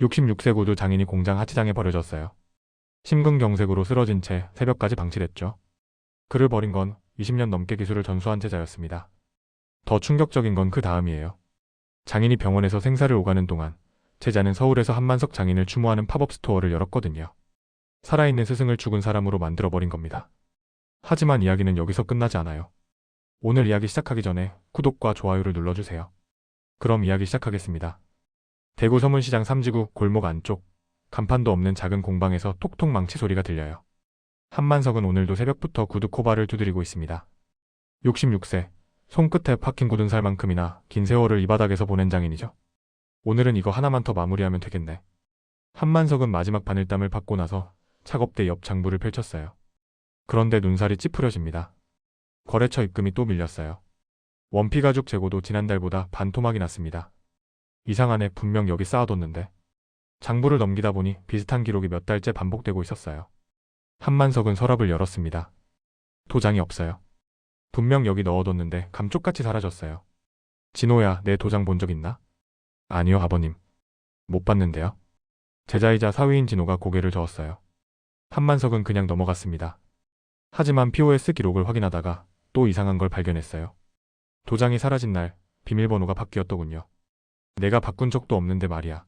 66세 구두 장인이 공장 하치장에 버려졌어요. 심근경색으로 쓰러진 채 새벽까지 방치됐죠. 그를 버린 건 20년 넘게 기술을 전수한 제자였습니다. 더 충격적인 건 그 다음이에요. 장인이 병원에서 생사를 오가는 동안 제자는 서울에서 한만석 장인을 추모하는 팝업 스토어를 열었거든요. 살아있는 스승을 죽은 사람으로 만들어버린 겁니다. 하지만 이야기는 여기서 끝나지 않아요. 오늘 이야기 시작하기 전에 구독과 좋아요를 눌러주세요. 그럼 이야기 시작하겠습니다. 대구 서문시장 삼지구 골목 안쪽 간판도 없는 작은 공방에서 톡톡 망치 소리가 들려요. 한만석은 오늘도 새벽부터 구두 코바를 두드리고 있습니다. 66세, 손끝에 파킹 굳은 살만큼이나 긴 세월을 이 바닥에서 보낸 장인이죠. 오늘은 이거 하나만 더 마무리하면 되겠네. 한만석은 마지막 바늘땀을 받고 나서 차겁대 옆 장부를 펼쳤어요. 그런데 눈살이 찌푸려집니다. 거래처 입금이 또 밀렸어요. 원피 가죽 재고도 지난달보다 반토막이 났습니다. 이상하네 분명 여기 쌓아뒀는데. 장부를 넘기다 보니 비슷한 기록이 몇 달째 반복되고 있었어요. 한만석은 서랍을 열었습니다. 도장이 없어요. 분명 여기 넣어뒀는데 감쪽같이 사라졌어요. 진호야, 내 도장 본 적 있나? 아니요, 아버님. 못 봤는데요. 제자이자 사위인 진호가 고개를 저었어요. 한만석은 그냥 넘어갔습니다. 하지만 POS 기록을 확인하다가 또 이상한 걸 발견했어요. 도장이 사라진 날 비밀번호가 바뀌었더군요. 내가 바꾼 적도 없는데 말이야.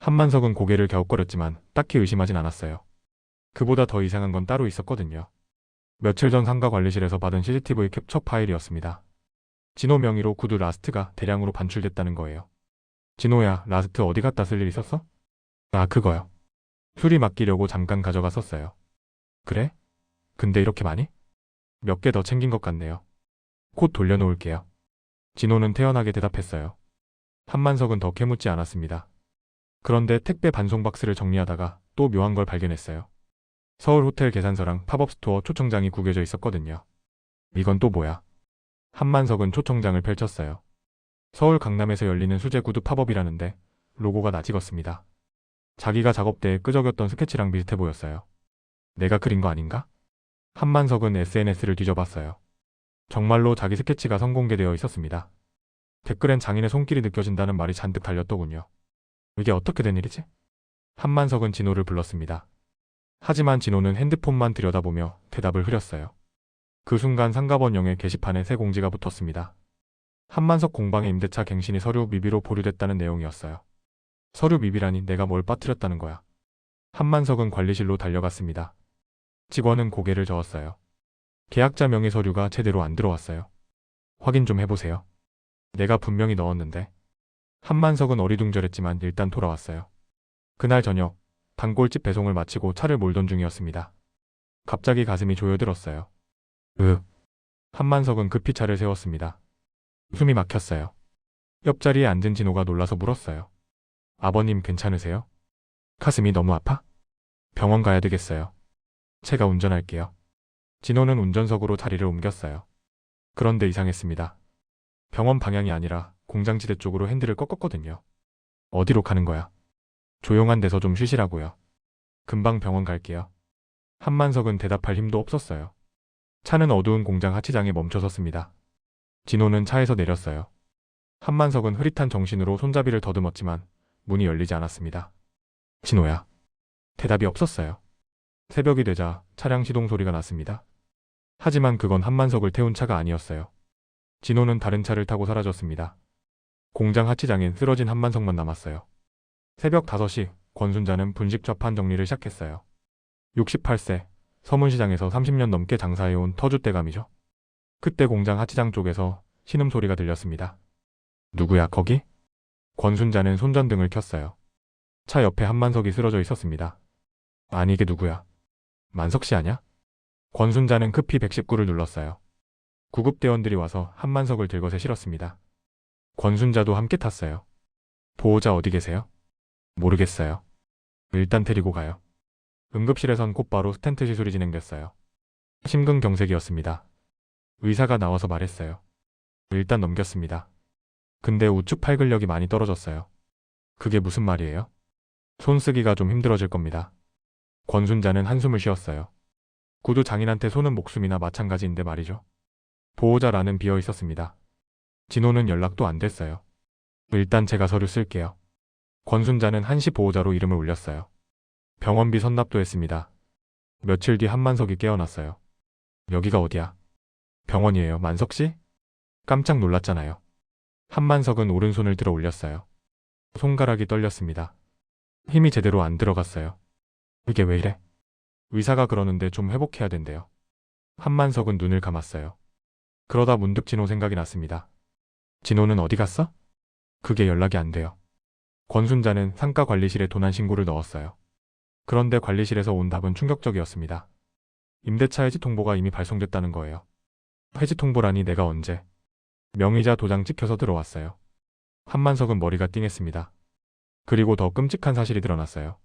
한만석은 고개를 갸웃거렸지만 딱히 의심하진 않았어요. 그보다 더 이상한 건 따로 있었거든요. 며칠 전 상가 관리실에서 받은 CCTV 캡처 파일이었습니다. 진호 명의로 구두 라스트가 대량으로 반출됐다는 거예요. 진호야, 라스트 어디 갖다 쓸 일 있었어? 아, 그거요. 수리 맡기려고 잠깐 가져갔었어요. 그래? 근데 이렇게 많이? 몇 개 더 챙긴 것 같네요. 곧 돌려놓을게요. 진호는 태연하게 대답했어요. 한만석은 더 캐묻지 않았습니다. 그런데 택배 반송 박스를 정리하다가 또 묘한 걸 발견했어요. 서울 호텔 계산서랑 팝업 스토어 초청장이 구겨져 있었거든요. 이건 또 뭐야? 한만석은 초청장을 펼쳤어요. 서울 강남에서 열리는 수제 구두 팝업이라는데 로고가 나 찍었습니다. 자기가 작업대에 끄적였던 스케치랑 비슷해 보였어요. 내가 그린 거 아닌가? 한만석은 SNS를 뒤져봤어요. 정말로 자기 스케치가 선공개되어 있었습니다. 댓글엔 장인의 손길이 느껴진다는 말이 잔뜩 달렸더군요. 이게 어떻게 된 일이지? 한만석은 진호를 불렀습니다. 하지만 진호는 핸드폰만 들여다보며 대답을 흐렸어요. 그 순간 상가번 영의 게시판에 새 공지가 붙었습니다. 한만석 공방의 임대차 갱신이 서류 미비로 보류됐다는 내용이었어요. 서류 미비라니 내가 뭘 빠뜨렸다는 거야. 한만석은 관리실로 달려갔습니다. 직원은 고개를 저었어요. 계약자 명의 서류가 제대로 안 들어왔어요. 확인 좀 해보세요. 내가 분명히 넣었는데. 한만석은 어리둥절했지만 일단 돌아왔어요. 그날 저녁 단골집 배송을 마치고 차를 몰던 중이었습니다. 갑자기 가슴이 조여들었어요. 으. 한만석은 급히 차를 세웠습니다. 숨이 막혔어요. 옆자리에 앉은 진호가 놀라서 물었어요. 아버님 괜찮으세요? 가슴이 너무 아파? 병원 가야 되겠어요. 제가 운전할게요. 진호는 운전석으로 자리를 옮겼어요. 그런데 이상했습니다. 병원 방향이 아니라 공장지대 쪽으로 핸들을 꺾었거든요. 어디로 가는 거야? 조용한 데서 좀 쉬시라고요. 금방 병원 갈게요. 한만석은 대답할 힘도 없었어요. 차는 어두운 공장 하치장에 멈춰섰습니다. 진호는 차에서 내렸어요. 한만석은 흐릿한 정신으로 손잡이를 더듬었지만 문이 열리지 않았습니다. 진호야. 대답이 없었어요. 새벽이 되자 차량 시동 소리가 났습니다. 하지만 그건 한만석을 태운 차가 아니었어요. 진호는 다른 차를 타고 사라졌습니다. 공장 하치장엔 쓰러진 한만석만 남았어요. 새벽 5시 권순자는 분식 좌판 정리를 시작했어요. 68세 서문시장에서 30년 넘게 장사해온 터줏대감이죠. 그때 공장 하치장 쪽에서 신음 소리가 들렸습니다. 누구야 거기? 권순자는 손전등을 켰어요. 차 옆에 한만석이 쓰러져 있었습니다. 아니 이게 누구야? 만석 씨 아냐? 권순자는 급히 119를 눌렀어요. 구급대원들이 와서 한만석을 들것에 실었습니다. 권순자도 함께 탔어요. 보호자 어디 계세요? 모르겠어요. 일단 데리고 가요. 응급실에선 곧바로 스텐트 시술이 진행됐어요. 심근경색이었습니다. 의사가 나와서 말했어요. 일단 넘겼습니다. 근데 우측 팔 근력이 많이 떨어졌어요. 그게 무슨 말이에요? 손 쓰기가 좀 힘들어질 겁니다. 권순자는 한숨을 쉬었어요. 구두 장인한테 손은 목숨이나 마찬가지인데 말이죠. 보호자라는 비어 있었습니다. 진호는 연락도 안 됐어요. 일단 제가 서류 쓸게요. 권순자는 한시 보호자로 이름을 올렸어요. 병원비 선납도 했습니다. 며칠 뒤 한만석이 깨어났어요. 여기가 어디야? 병원이에요, 만석 씨? 깜짝 놀랐잖아요. 한만석은 오른손을 들어 올렸어요. 손가락이 떨렸습니다. 힘이 제대로 안 들어갔어요. 이게 왜 이래? 의사가 그러는데 좀 회복해야 된대요. 한만석은 눈을 감았어요. 그러다 문득 진호 생각이 났습니다. 진호는 어디 갔어? 그게 연락이 안 돼요. 권순자는 상가 관리실에 도난 신고를 넣었어요. 그런데 관리실에서 온 답은 충격적이었습니다. 임대차 해지 통보가 이미 발송됐다는 거예요. 해지 통보라니 내가 언제? 명의자 도장 찍혀서 들어왔어요. 한만석은 머리가 띵했습니다. 그리고 더 끔찍한 사실이 드러났어요.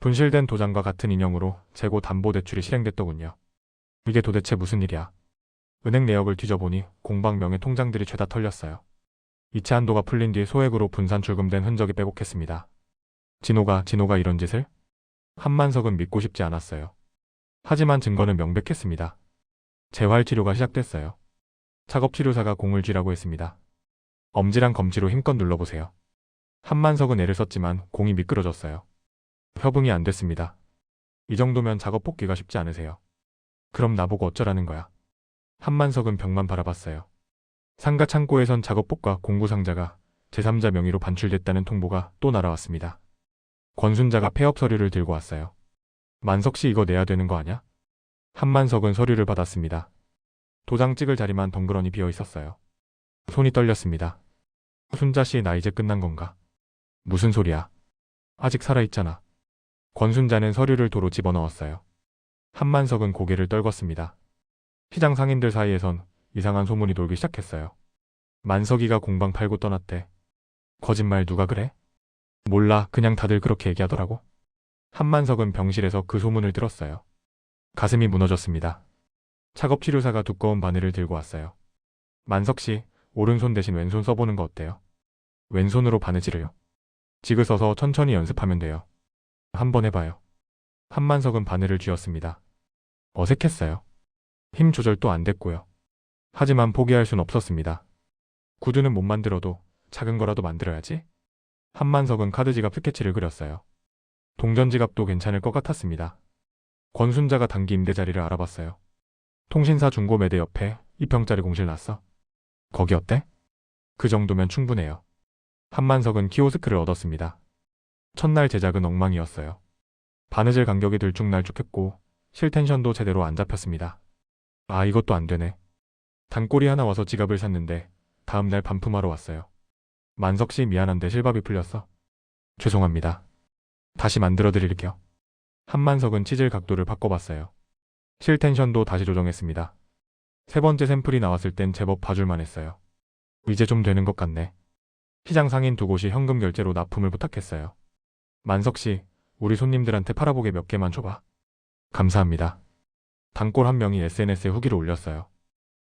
분실된 도장과 같은 인형으로 재고 담보 대출이 실행됐더군요. 이게 도대체 무슨 일이야? 은행 내역을 뒤져보니 공방 명의 통장들이 죄다 털렸어요. 이체 한도가 풀린 뒤 소액으로 분산 출금된 흔적이 빼곡했습니다. 진호가 진호가 이런 짓을? 한만석은 믿고 싶지 않았어요. 하지만 증거는 명백했습니다. 재활 치료가 시작됐어요. 작업치료사가 공을 쥐라고 했습니다. 엄지랑 검지로 힘껏 눌러보세요. 한만석은 애를 썼지만 공이 미끄러졌어요. 협응이 안 됐습니다. 이 정도면 작업 복귀가 쉽지 않으세요. 그럼 나보고 어쩌라는 거야? 한만석은 벽만 바라봤어요. 상가 창고에선 작업복과 공구 상자가 제3자 명의로 반출됐다는 통보가 또 날아왔습니다. 권순자가 폐업 서류를 들고 왔어요. 만석 씨 이거 내야 되는 거 아냐? 한만석은 서류를 받았습니다. 도장 찍을 자리만 덩그러니 비어 있었어요. 손이 떨렸습니다. 순자 씨 나 이제 끝난 건가? 무슨 소리야? 아직 살아있잖아. 권순자는 서류를 도로 집어넣었어요. 한만석은 고개를 떨궜습니다. 시장 상인들 사이에선 이상한 소문이 돌기 시작했어요. 만석이가 공방 팔고 떠났대. 거짓말 누가 그래? 몰라, 그냥 다들 그렇게 얘기하더라고. 한만석은 병실에서 그 소문을 들었어요. 가슴이 무너졌습니다. 작업치료사가 두꺼운 바늘을 들고 왔어요. 만석 씨, 오른손 대신 왼손 써보는 거 어때요? 왼손으로 바느질을요. 지그 서서 천천히 연습하면 돼요. 한번 해봐요. 한만석은 바늘을 쥐었습니다. 어색했어요. 힘 조절도 안 됐고요. 하지만 포기할 순 없었습니다. 구두는 못 만들어도 작은 거라도 만들어야지. 한만석은 카드 지갑 스케치를 그렸어요. 동전 지갑도 괜찮을 것 같았습니다. 권순자가 단기 임대 자리를 알아봤어요. 통신사 중고 매대 옆에 2평짜리 공실 났어. 거기 어때? 그 정도면 충분해요. 한만석은 키오스크를 얻었습니다. 첫날 제작은 엉망이었어요. 바느질 간격이 들쭉날쭉했고 실텐션도 제대로 안 잡혔습니다. 아 이것도 안 되네. 단골이 하나 와서 지갑을 샀는데 다음날 반품하러 왔어요. 만석 씨 미안한데 실밥이 풀렸어. 죄송합니다. 다시 만들어 드릴게요. 한만석은 치질 각도를 바꿔봤어요. 실텐션도 다시 조정했습니다. 세 번째 샘플이 나왔을 땐 제법 봐줄만 했어요. 이제 좀 되는 것 같네. 시장 상인 두 곳이 현금 결제로 납품을 부탁했어요. 만석 씨, 우리 손님들한테 팔아보게 몇 개만 줘봐. 감사합니다. 단골 한 명이 SNS에 후기를 올렸어요.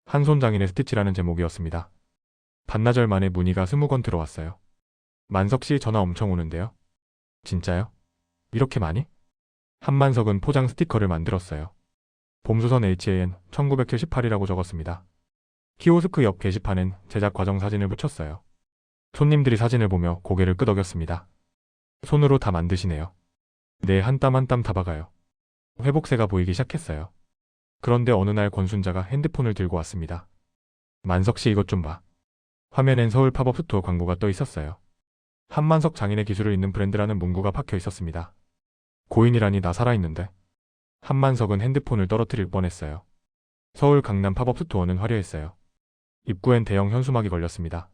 한손 장인의 스티치라는 제목이었습니다. 반나절 만에 문의가 스무 건 들어왔어요. 만석 씨 전화 엄청 오는데요. 진짜요? 이렇게 많이? 한만석은 포장 스티커를 만들었어요. 봄수선 HAN 1978이라고 적었습니다. 키오스크 옆 게시판엔 제작 과정 사진을 붙였어요. 손님들이 사진을 보며 고개를 끄덕였습니다. 손으로 다 만드시네요. 네, 한 땀 한 땀 다 박아요. 회복세가 보이기 시작했어요. 그런데 어느 날 권순자가 핸드폰을 들고 왔습니다. 만석 씨 이것 좀 봐. 화면엔 서울 팝업 스토어 광고가 떠 있었어요. 한만석 장인의 기술을 잇는 브랜드라는 문구가 박혀 있었습니다. 고인이라니 나 살아있는데. 한만석은 핸드폰을 떨어뜨릴 뻔했어요. 서울 강남 팝업 스토어는 화려했어요. 입구엔 대형 현수막이 걸렸습니다.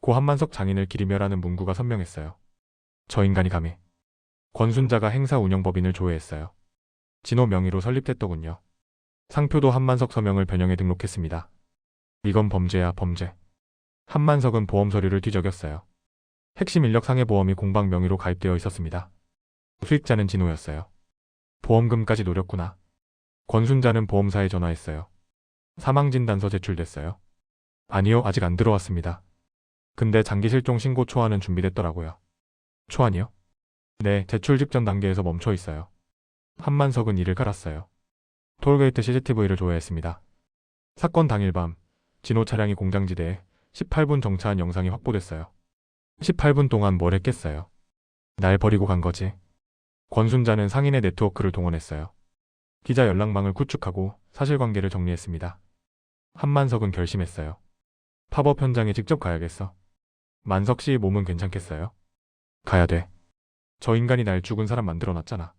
고 한만석 장인을 기리며라는 문구가 선명했어요. 저 인간이 감히. 권순자가 행사 운영법인을 조회했어요. 진호 명의로 설립됐더군요. 상표도 한만석 서명을 변형해 등록했습니다. 이건 범죄야 범죄. 한만석은 보험 서류를 뒤적였어요. 핵심 인력 상해 보험이 공방 명의로 가입되어 있었습니다. 수익자는 진호였어요. 보험금까지 노렸구나. 권순자는 보험사에 전화했어요. 사망진단서 제출됐어요. 아니요, 아직 안 들어왔습니다. 근데 장기 실종 신고 초안은 준비됐더라고요. 초안이요? 네, 제출 직전 단계에서 멈춰 있어요. 한만석은 이를 갈았어요. 톨게이트 CCTV를 조회했습니다. 사건 당일 밤 진호 차량이 공장지대에 18분 정차한 영상이 확보됐어요. 18분 동안 뭘 했겠어요. 날 버리고 간 거지. 권순자는 상인의 네트워크를 동원했어요. 기자 연락망을 구축하고 사실관계를 정리했습니다. 한만석은 결심했어요. 팝업 현장에 직접 가야겠어. 만석 씨 몸은 괜찮겠어요? 가야 돼. 저 인간이 날 죽은 사람 만들어놨잖아.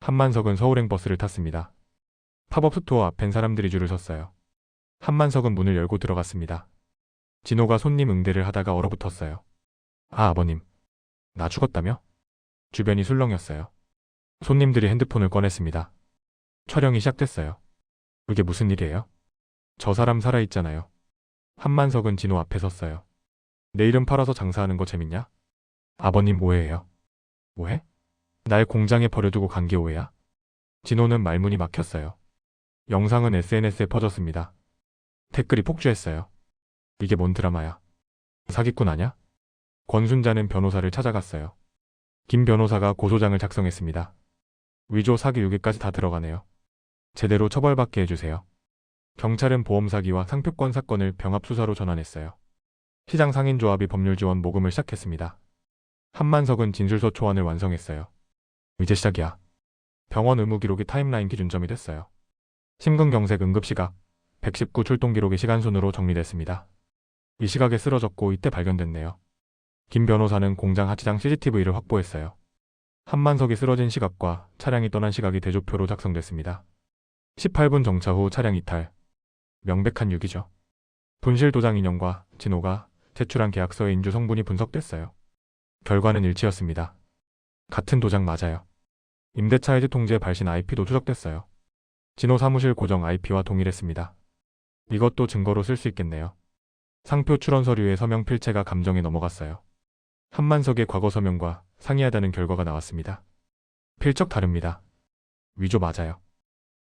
한만석은 서울행 버스를 탔습니다. 팝업 스토어 앞엔 사람들이 줄을 섰어요. 한만석은 문을 열고 들어갔습니다. 진호가 손님 응대를 하다가 얼어붙었어요. 아, 아버님. 나 죽었다며? 주변이 술렁였어요. 손님들이 핸드폰을 꺼냈습니다. 촬영이 시작됐어요. 이게 무슨 일이에요? 저 사람 살아있잖아요. 한만석은 진호 앞에 섰어요. 내 이름 팔아서 장사하는 거 재밌냐? 아버님 오해예요. 오해? 날 공장에 버려두고 간 게 오해야? 진호는 말문이 막혔어요. 영상은 SNS에 퍼졌습니다. 댓글이 폭주했어요. 이게 뭔 드라마야? 사기꾼 아냐? 권순자는 변호사를 찾아갔어요. 김 변호사가 고소장을 작성했습니다. 위조 사기 6개까지 다 들어가네요. 제대로 처벌받게 해주세요. 경찰은 보험 사기와 상표권 사건을 병합 수사로 전환했어요. 시장 상인조합이 법률 지원 모금을 시작했습니다. 한만석은 진술서 초안을 완성했어요. 이제 시작이야. 병원 의무 기록이 타임라인 기준점이 됐어요. 심근경색 응급시각 119 출동 기록이 시간순으로 정리됐습니다. 이 시각에 쓰러졌고 이때 발견됐네요. 김 변호사는 공장 하치장 CCTV를 확보했어요. 한만석이 쓰러진 시각과 차량이 떠난 시각이 대조표로 작성됐습니다. 18분 정차 후 차량 이탈. 명백한 유기죠. 분실 도장 인형과 진호가 제출한 계약서의 인주 성분이 분석됐어요. 결과는 일치였습니다. 같은 도장 맞아요. 임대차 해지 통지의 발신 IP도 추적됐어요. 진호 사무실 고정 IP와 동일했습니다. 이것도 증거로 쓸 수 있겠네요. 상표 출원 서류의 서명 필체가 감정에 넘어갔어요. 한만석의 과거 서명과 상이하다는 결과가 나왔습니다. 필적 다릅니다. 위조 맞아요.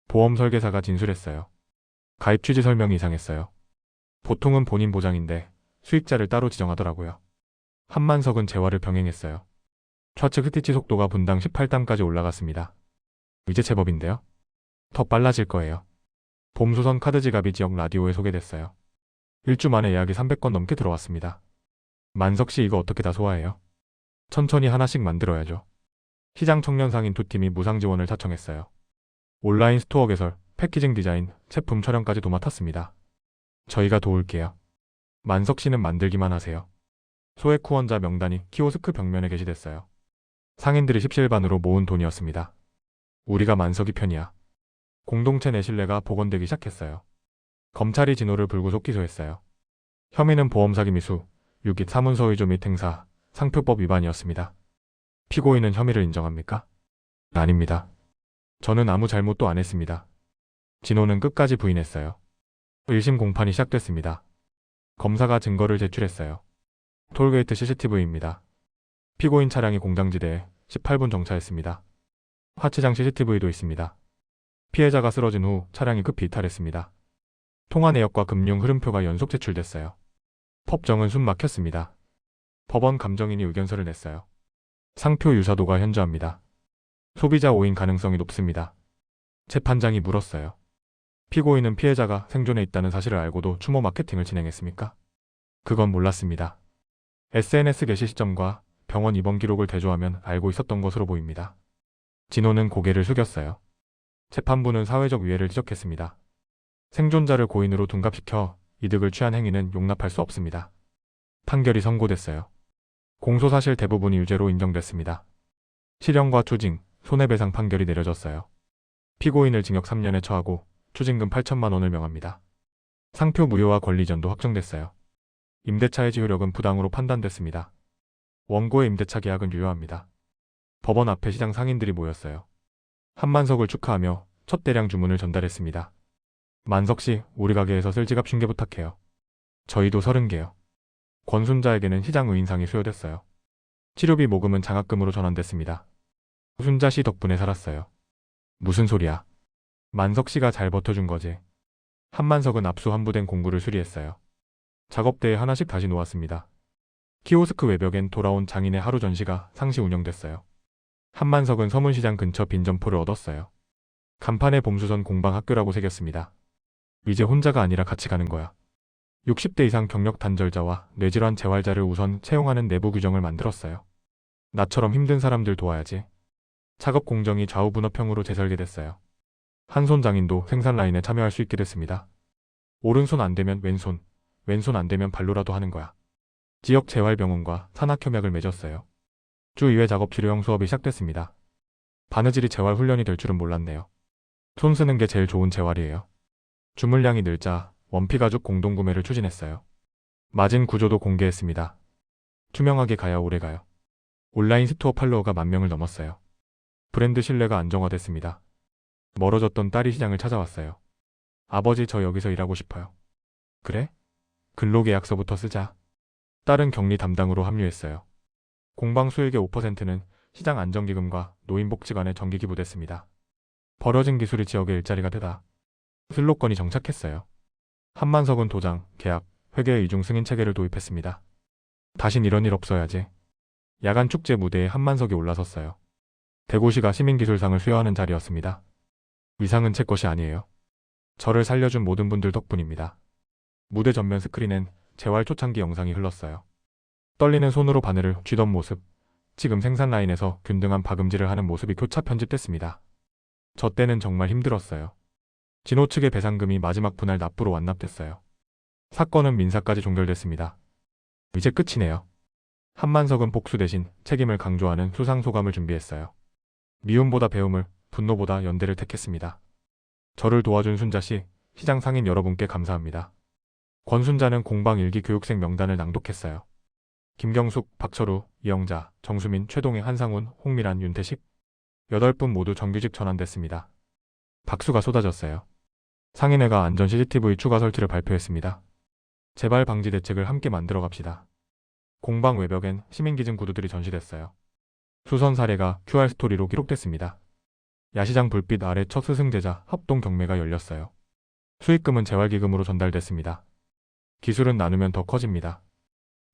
보험 설계사가 진술했어요. 가입 취지 설명이 이상했어요. 보통은 본인 보장인데 수익자를 따로 지정하더라고요. 한만석은 재활을 병행했어요. 좌측 스티치 속도가 분당 18담까지 올라갔습니다. 이제 제법인데요. 더 빨라질 거예요. 봄소선 카드 지갑이 지역 라디오에 소개됐어요. 일주 만에 예약이 300건 넘게 들어왔습니다. 만석 씨 이거 어떻게 다 소화해요? 천천히 하나씩 만들어야죠. 시장 청년 상인 두 팀이 무상 지원을 자청했어요. 온라인 스토어 개설, 패키징 디자인, 제품 촬영까지 도맡았습니다. 저희가 도울게요. 만석 씨는 만들기만 하세요. 소액 후원자 명단이 키오스크 벽면에 게시됐어요. 상인들이 십시일반으로 모은 돈이었습니다. 우리가 만석이 편이야. 공동체 내 신뢰가 복원되기 시작했어요. 검찰이 진호를 불구속 기소했어요. 혐의는 보험 사기 미수, 유기 사문서 위조 및 행사, 상표법 위반이었습니다. 피고인은 혐의를 인정합니까? 아닙니다. 저는 아무 잘못도 안 했습니다. 진호는 끝까지 부인했어요. 1심 공판이 시작됐습니다. 검사가 증거를 제출했어요. 톨게이트 CCTV입니다. 피고인 차량이 공장지대에 18분 정차했습니다. 하치장 CCTV도 있습니다. 피해자가 쓰러진 후 차량이 급히 이탈했습니다. 통화 내역과 금융 흐름표가 연속 제출됐어요. 법정은 숨 막혔습니다. 법원 감정인이 의견서를 냈어요. 상표 유사도가 현저합니다. 소비자 오인 가능성이 높습니다. 재판장이 물었어요. 피고인은 피해자가 생존해 있다는 사실을 알고도 추모 마케팅을 진행했습니까? 그건 몰랐습니다. SNS 게시 시점과 병원 입원 기록을 대조하면 알고 있었던 것으로 보입니다. 진호는 고개를 숙였어요. 재판부는 사회적 위해를 지적했습니다. 생존자를 고인으로 둔갑시켜 이득을 취한 행위는 용납할 수 없습니다. 판결이 선고됐어요. 공소 사실 대부분이 유죄로 인정됐습니다. 실형과 추징, 손해배상 판결이 내려졌어요. 피고인을 징역 3년에 처하고 추징금 8천만 원을 명합니다. 상표 무효와 권리전도 확정됐어요. 임대차 해지 효력은 부당으로 판단됐습니다. 원고의 임대차 계약은 유효합니다. 법원 앞에 시장 상인들이 모였어요. 한만석을 축하하며 첫 대량 주문을 전달했습니다. 만석 씨, 우리 가게에서 쓸 지갑 50개 부탁해요. 저희도 30개요. 권순자에게는 시장 의인상이 수여됐어요. 치료비 모금은 장학금으로 전환됐습니다. 순자 씨 덕분에 살았어요. 무슨 소리야? 만석 씨가 잘 버텨준 거지. 한만석은 압수 환부된 공구를 수리했어요. 작업대에 하나씩 다시 놓았습니다. 키오스크 외벽엔 돌아온 장인의 하루 전시가 상시 운영됐어요. 한만석은 서문시장 근처 빈 점포를 얻었어요. 간판에 봄수선 공방 학교라고 새겼습니다. 이제 혼자가 아니라 같이 가는 거야. 60대 이상 경력 단절자와 뇌질환 재활자를 우선 채용하는 내부 규정을 만들었어요. 나처럼 힘든 사람들 도와야지. 작업 공정이 좌우 분업형으로 재설계됐어요. 한 손 장인도 생산 라인에 참여할 수 있게 됐습니다. 오른손 안 되면 왼손, 왼손 안 되면 발로라도 하는 거야. 지역 재활병원과 산학협약을 맺었어요. 주 2회 작업 치료형 수업이 시작됐습니다. 바느질이 재활 훈련이 될 줄은 몰랐네요. 손 쓰는 게 제일 좋은 재활이에요. 주물량이 늘자 원피 가죽 공동 구매를 추진했어요. 마진 구조도 공개했습니다. 투명하게 가야 오래 가요. 온라인 스토어 팔로워가 만 명을 넘었어요. 브랜드 신뢰가 안정화됐습니다. 멀어졌던 딸이 시장을 찾아왔어요. 아버지 저 여기서 일하고 싶어요. 그래? 근로계약서부터 쓰자. 딸은 격리 담당으로 합류했어요. 공방 수익의 5%는 시장 안정기금과 노인복지 관에 정기 기부됐습니다. 버려진 기술이 지역의 일자리가 되다. 슬로건이 정착했어요. 한만석은 도장, 계약, 회계 이중 승인 체계를 도입했습니다. 다신 이런 일 없어야지. 야간 축제 무대에 한만석이 올라섰어요. 대구시가 시민기술상을 수여하는 자리였습니다. 위상은 제 것이 아니에요. 저를 살려준 모든 분들 덕분입니다. 무대 전면 스크린엔 재활 초창기 영상이 흘렀어요. 떨리는 손으로 바늘을 쥐던 모습, 지금 생산 라인에서 균등한 박음질을 하는 모습이 교차 편집됐습니다. 저 때는 정말 힘들었어요. 진호 측의 배상금이 마지막 분할 납부로 완납됐어요. 사건은 민사까지 종결됐습니다. 이제 끝이네요. 한만석은 복수 대신 책임을 강조하는 수상소감을 준비했어요. 미움보다 배움을, 분노보다 연대를 택했습니다. 저를 도와준 순자씨, 시장 상인 여러분께 감사합니다. 권순자는 공방 일기 교육생 명단을 낭독했어요. 김경숙, 박철우, 이영자, 정수민, 최동희, 한상훈, 홍미란, 윤태식 8분 모두 정규직 전환됐습니다. 박수가 쏟아졌어요. 상인회가 안전 CCTV 추가 설치를 발표했습니다. 재발 방지 대책을 함께 만들어 갑시다. 공방 외벽엔 시민기증 구두들이 전시됐어요. 수선 사례가 QR 스토리로 기록됐습니다. 야시장 불빛 아래 첫 스승제자 합동 경매가 열렸어요. 수익금은 재활기금으로 전달됐습니다. 기술은 나누면 더 커집니다.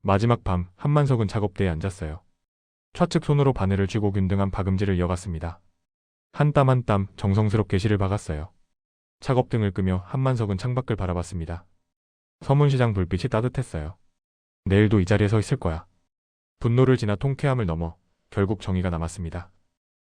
마지막 밤 한만석은 작업대에 앉았어요. 좌측 손으로 바늘을 쥐고 균등한 박음질을 이어갔습니다. 한 땀 한 땀 정성스럽게 실을 박았어요. 작업등을 끄며 한만석은 창밖을 바라봤습니다. 서문시장 불빛이 따뜻했어요. 내일도 이 자리에 서 있을 거야. 분노를 지나 통쾌함을 넘어 결국 정의가 남았습니다.